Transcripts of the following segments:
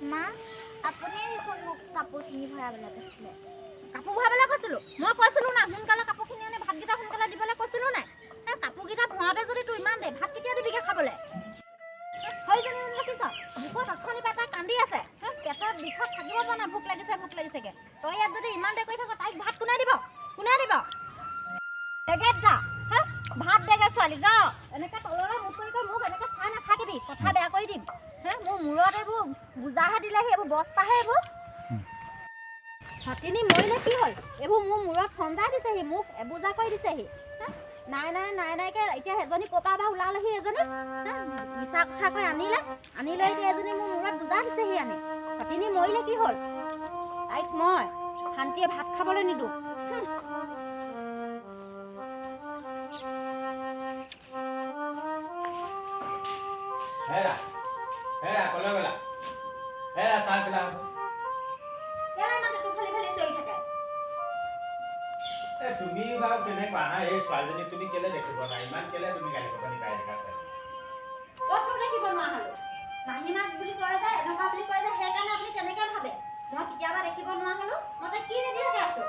মা, আপুনি দেখোন মোক কাপোৰখিনি ভৰাবলৈ কৈছিলে। কাপোৰ ভৰাবলৈ কৈছিলোঁ? মই কৈছিলোঁ না, সোনকালে কাপোৰখিনি আনি ভাতকেইটা সোনকালে দিবলৈ কৈছিলোঁ নাই? এই কাপোৰকেইটা ভৰাওঁতে যদি তোৰ ইমান দেৰি ভাত কেতিয়া দিবিগৈ খাবলৈ? হয়জনী দেখিছ? ভোকত অথনি পৰা তাই কান্দি আছে। পেটত বিষত থাকিব পৰা নাই, ভোক লাগিছে, ভোক লাগিছেগৈ। তই ইয়াত যদি ইমান দেৰি কৰি থাক, তাইক ভাত কোনে দিব? কোনে দিব? বেগেত যা। হে, ভাত দেগে ছোৱালী, যা। এনেকৈ তললৈ মুখ কৰি মোক এনেকৈ চাই নাথাকিবি, কথা বেয়া কৰি দিম। হে মোৰ মূৰত এইবোৰ বোজাহে দিলেহি এইবোৰ বস্তাহে এইবোৰ। সতিনী মৰিলে কি হ'ল? এইবোৰ মোৰ মূৰত সঞ্জাই দিছেহি মোক এবোজা কৰি দিছেহি। হে? নাই নাই নাই নাইকে এতিয়া এজনী ক'পা বা ওলালেহি এজনী? মিছা কথা কৈ আনিলে আনি লৈ এতিয়া এজনী মোৰ মূৰত বোজা দিছেহি আনি। সতিনী মৰিলে কি হ'ল? তাইক মই শান্তিয়ে ভাত খাবলৈ নিদিওঁ হেৰা হেৰা কলৈ গ'লা হেৰা চাহ পেলা কেলে ইমান টুটু ফালি ফালি চিঞৰি থাকে? এ তুমি বাৰু কেনেকুৱা হা এই ছোৱালীজনীক তুমি কেলে দেখিব নোৱাৰা ইমান কেলে তুমি গালি পানী পাই থাকা ক'তনো দেখিব নোৱাৰা হ'লো। মাহীমাক বুলি কয় যে এনেকুৱা বুলি কয় যে সেইকাৰণে আপুনি তেনেকৈ ভাবে? মই কেতিয়াবা দেখিব নোৱাৰা হ'লো মই তাইক কি নিদিয়াকৈ আছোঁ?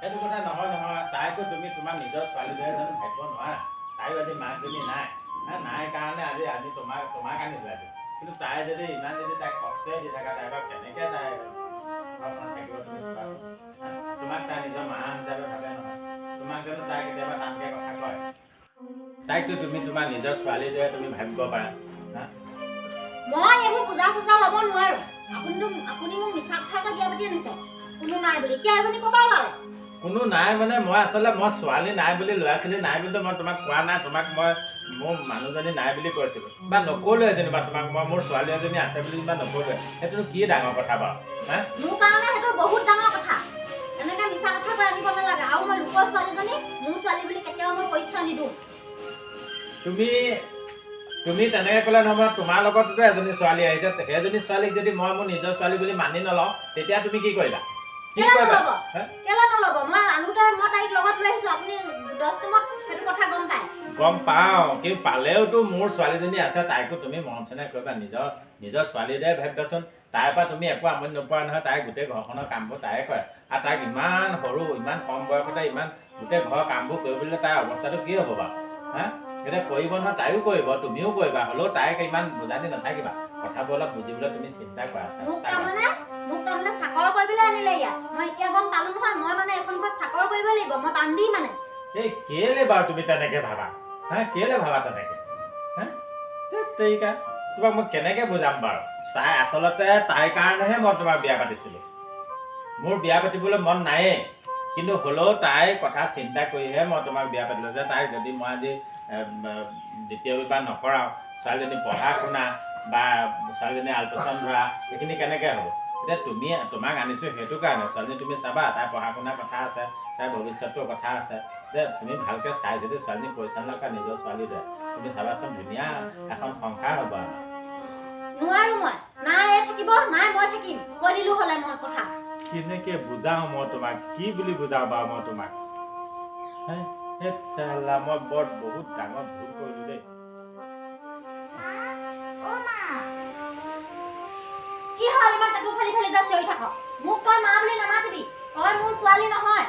সেইটো কথা নহয় নহয়। তাইতো তুমি তোমাৰ নিজৰ ছোৱালীদৰে জানো ভাবিব নোৱাৰা। তাইও আজি মাকজনী নাই। নাই কাৰণে আজি আমি তোমাক তোমাক আনিলো আজি। কিন্তু তাই যদি ইমান যদি তাইক কষ্টই দি থাকা তাই থাকিব তুমি হা? তোমাক তাই নিজৰ মা হিচাপে ভাবে নহয় তোমাক জানো তাই কেতিয়াবা টানকৈ কথা কয় তাইকতো তুমি তোমাৰ নিজৰ ছোৱালীৰ দৰে তুমি ভাবিব পাৰা মই এইবোৰ পূজা চূজা ল'ব নোৱাৰোঁ আপুনিতো আপুনি মোক মিছা কথাকৈ বিয়া পাতি আনিছে কোনো নাই বুলি এতিয়া এজনী ক'ৰপা ওলালে কোনো নাই মানে মই আচলতে মই ছোৱালী নাই বুলি ল'ৰা ছোৱালী নাই বুলি মই তোমাক কোৱা নাই তোমাক মই মোৰ মানুহজনী নাই বুলি কৈছিলোঁ। বা নক'লোৱে যেনিবা তোমাক মই মোৰ ছোৱালী এজনী আছে বুলি যেনিবা নক'লোৱে। সেইটোনো কি ডাঙৰ কথা বাৰু হা? মোৰ কাৰণে সেইটো বহুত ডাঙৰ কথা। এনেকৈ মিছা কথা কৈ আনিব নালাগে। আৰু মই লোকৰ ছোৱালীজনী মোৰ ছোৱালী বুলি কেতিয়াও মই পৰিচয় নিদিওঁ। তুমি তুমি তেনেকৈ ক'লে নহ'ব তোমাৰ লগততো এজনী ছোৱালী আহিছে। সেইজনী ছোৱালীক যদি মই মোৰ নিজৰ ছোৱালী বুলি মানি নলওঁ তেতিয়া তুমি কি কৰিবা? কি কেলে নল'ব হা? নল'ব মই আনোতে মই তাইক লগত লৈ আহিছোঁ আপুনি দহ টাইমত সেইটো কথা গম পায়। গম পাওঁ কিন্তু পালেওতো মোৰ ছোৱালীজনী আছে তাইকো তুমি মৰম চেনেহ কৰিবা নিজৰ নিজৰ ছোৱালীৰ দৰে ভাবিবাচোন তাইৰ পৰা তুমি একো আমনি নোপোৱা নহয় তাই গোটেই ঘৰখনৰ কামবোৰ তাইয়ে কৰে। আৰু তাইক ইমান সৰু ইমান কম বয়সতে ইমান গোটেই ঘৰৰ কামবোৰ কৰিবলৈ তাইৰ অৱস্থাটো কি হ'ব বাৰু? হা? এতিয়া কৰিব নহয় তাইও কৰিব তুমিও কৰিবা হ'লেও তাইক ইমান বুজানি নাথাকিবা। কথাবোৰ অলপ বুজিবলৈ তুমি চিন্তা কৰা মোক। তাৰমানে মোক তাৰমানে চাকৰ কৰিবলৈ আনিলে ইয়াত। মই এতিয়া গম পালোঁ নহয় মই মানে এখন ঘৰত চাকৰ কৰিব লাগিব মই বান্ধি মানে। এই কেলে বাৰু তুমি তেনেকে ভাবা? হা কেলে ভাবা তেনেকে? হা? তেৰিকা তোমাক মই কেনেকে বুজাম বাৰু? তাই আচলতে তাইৰ কাৰণেহে মই তোমাক বিয়া পাতিছিলোঁ। মোৰ বিয়া পাতিবলৈ মন নায়েই। কিন্তু হ'লেও তাইৰ কথা চিন্তা কৰিহে মই তোমাক বিয়া পাতিলোঁ যে তাইক যদি মই আজি দ্বিতীয় বিবাহ নকৰাওঁ ছোৱালীজনী পঢ়া শুনা বা ছোৱালীজনী আলপৈচান ধৰা এইখিনি কেনেকৈ হ'ব? এতিয়া তুমি তোমাক আনিছোঁ সেইটো কাৰণে। ছোৱালীজনী তুমি চাবা তাইৰ পঢ়া শুনাৰ কথা আছে তাইৰ ভৱিষ্যতৰ কথা আছে। যে তুমি ভালকৈ চাই যদি ছোৱালীজনী পৰিচালনা কৰা নিজৰ ছোৱালী দৰে তুমি চাবাচোন ধুনীয়া এখন সংসাৰ হ'ব আমাৰ। নোৱাৰোঁ মই। নাই এই থাকিব। নাই মই থাকিম। কৈ দিলোঁ হ'লে মই কথা। কেনেকে বুজাওঁ মই তোমাক? কি বুলি বুজাওঁ বাৰু মই তোমাক? মই বৰ বহুত ডাঙৰ ভুল কৰিলোঁ দেই। ইমান টেটু ফালি ফালি যা চিঞৰি থাক মোক তই মা বুলি নামাতিবি তই মোৰ ছোৱালী নহয়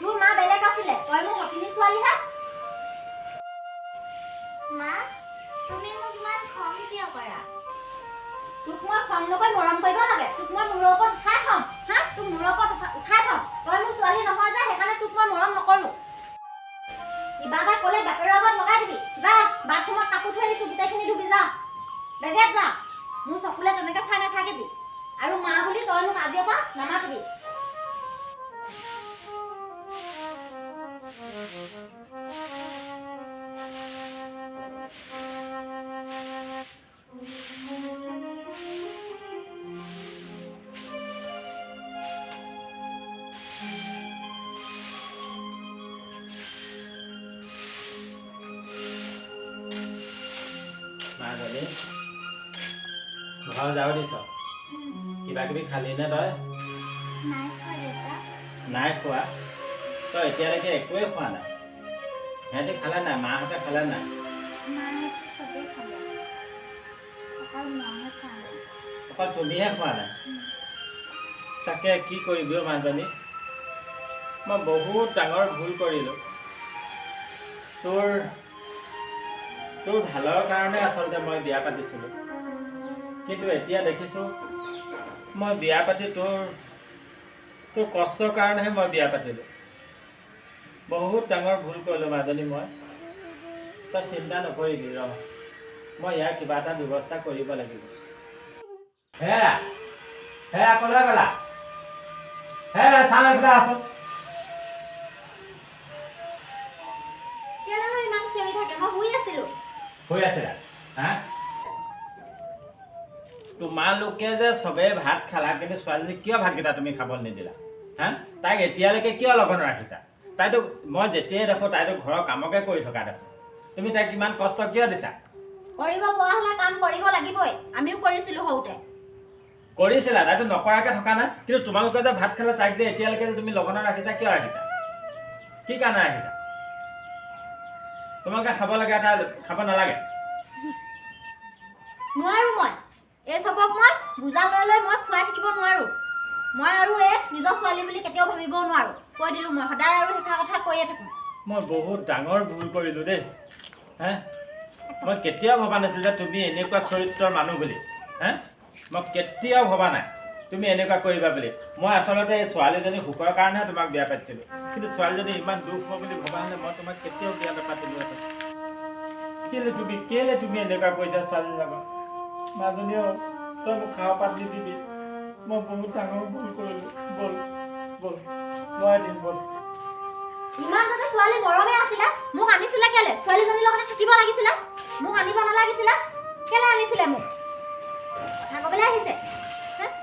তোৰ মা বেলেগ আছিলে তই মোৰ সতিনী ছোৱালীহে মা তুমি মোক ইমান খং কিয় কৰা তোক মই খং নকৈ মৰম কৰিব লাগে তোক মই মূৰৰ ওপৰত উঠাই থ'ম হা তোক মূৰৰ ওপৰত উঠা- উঠাই থ'ম তই মোৰ ছোৱালী নহয় যে সেইকাৰণে তোক মই মৰম নকৰোঁ কিবা এটা ক'লে বাপেৰৰ আগত লগাই দিবি যা বাথৰুমত কাপোৰ থৈ আহিছোঁ গোটেইখিনি ধুবি যা বেগেত যা মোৰ চকুলে তেনেকে চাই নাথাকিবি। আৰু মা বুলি তই মোক আজিৰ পৰা নামাতিবি। ঘৰ যাব দিছ? কিবা কিবি খালি নে তই? নাই খোৱা তই এতিয়ালৈকে একোৱে খোৱা নাই? সিহঁতি খালে নাই? মাহঁতে খালে নাই? অকল তুমিহে খোৱা নাই? তাকে কি কৰিবি অ' মানুহজনী মই বহুত ডাঙৰ ভুল কৰিলোঁ। তোৰ তোৰ ভালৰ কাৰণে আচলতে মই বিয়া পাতিছিলোঁ। কিন্তু এতিয়া দেখিছোঁ মই বিয়া পাতি তোৰ তোৰ কষ্টৰ কাৰণেহে মই বিয়া পাতিলোঁ। বহুত ডাঙৰ ভুল কৰিলোঁ মাজনী মই। তই চিন্তা নকৰিবি ৰ। মই ইয়াৰ কিবা এটা ব্যৱস্থা কৰিব লাগিব। হে হে কলৈ গ'লা? হে চাম এইফালে আছো শুই আছিলোঁ। হৈ আছে হা? তোমালোকে যে চবেই ভাত খালা কিন্তু ছোৱালীজনীক কিয় ভাতকেইটা তুমি খাবলৈ নিদিলা? হা? তাইক এতিয়ালৈকে কিয় লগত ৰাখিছা? তাইতো মই যেতিয়াই দেখোঁ তাইতো ঘৰৰ কামকে কৰি থকা দেখোঁ। তুমি তাইক ইমান কষ্ট কিয় দিছা? কৰিব পৰা হ'লে কাম কৰিব লাগিবই। আমিও কৰিছিলোঁ সৰুতে। কৰিছিলা তাইতো নকৰাকৈ থকা নাই। কিন্তু তোমালোকে যে ভাত খালা তাইক যে এতিয়ালৈকে তুমি লগনত ৰাখিছা কিয় ৰাখিছা? কি কাৰণে ৰাখিছা? তোমালোকে খাব লাগে এটা খাব নালাগে। নোৱাৰোঁ মই। এই চবক মই বুজা লৈ লৈ মই খুৱাই থাকিব নোৱাৰোঁ। মই আৰু এই নিজৰ ছোৱালী বুলি কেতিয়াও ভাবিবও নোৱাৰোঁ। কৈ দিলোঁ মই সদায় আৰু সেইষাৰ কথা কৈয়ে থাকোঁ। মই বহুত ডাঙৰ ভুল কৰিলোঁ দেই। হে? মই কেতিয়াও ভবা নাছিলোঁ যে তুমি এনেকুৱা চৰিত্ৰৰ মানুহ বুলি। হে? মই কেতিয়াও ভবা নাই। তুমি এনেকুৱা কৰিবা বুলি। মই আচলতে এই ছোৱালীজনী সুখৰ কাৰণেহে তোমাক বিয়া পাতিছিলোঁ। কিন্তু ছোৱালীজনী ইমান দুখ হ'ব বুলি ভবা হ'লে মই তোমাক কেতিয়াও বিয়া নাপাতিলোহেঁতেন কেলে তুমি কেলে তুমি এনেকুৱা কৰিছা ছোৱালীজনীৰ মাজনী তই মোক খাওঁ পাত দি দিবি। মই বহুত ডাঙৰ ভুল কৰিলোঁ ব'ল ব'ল মই দিম ব'ল। ইমান ছোৱালী মৰমে আছিলে? মোক আনিছিলে কেলে? ছোৱালীজনীৰ লগতে থাকিব লাগিছিলে? মোক আনিব নালাগিছিলে? কেলে আনিছিলে মোক? ক'বলৈ আহিছে?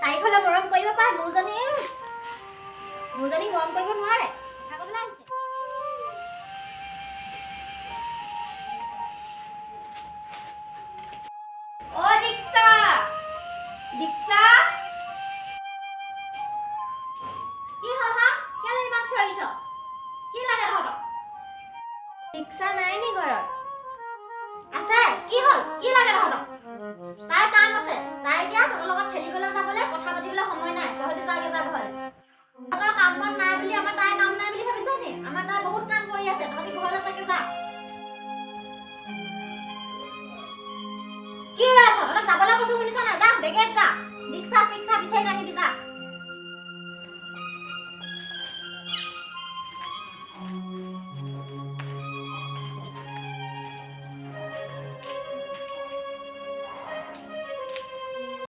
তাইক হ'লে মৰম কৰিব পাৰে মোৰজনী মোৰজনীক মৰম কৰিব নোৱাৰে। দীক্ষা। কি হ'ল হা কেলে ইমান চিঞৰিছ কি লাগে তহঁতক? দীক্ষা নাই নি ঘৰত। আছে, কি হ'ল? কি লাগে তহঁতক? তাইৰ কাম আছে। তাই এতিয়া তহঁতৰ লগত খেলিবলৈ যাবলৈ, কথা পাতিবলৈ সময় নাই। তহঁতি যাগে যা ঘৰলৈ তহঁতৰ কাম বন নাই বুলি, আমাৰ তাইৰ কাম নাই বুলি ভাবিছ নি? আমাৰ তাই বহুত কাম কৰি আছে। তহঁতি ঘৰলৈ যাগে যা। কি ৰৈ আছ? তহঁতক যাবলৈ কৈছো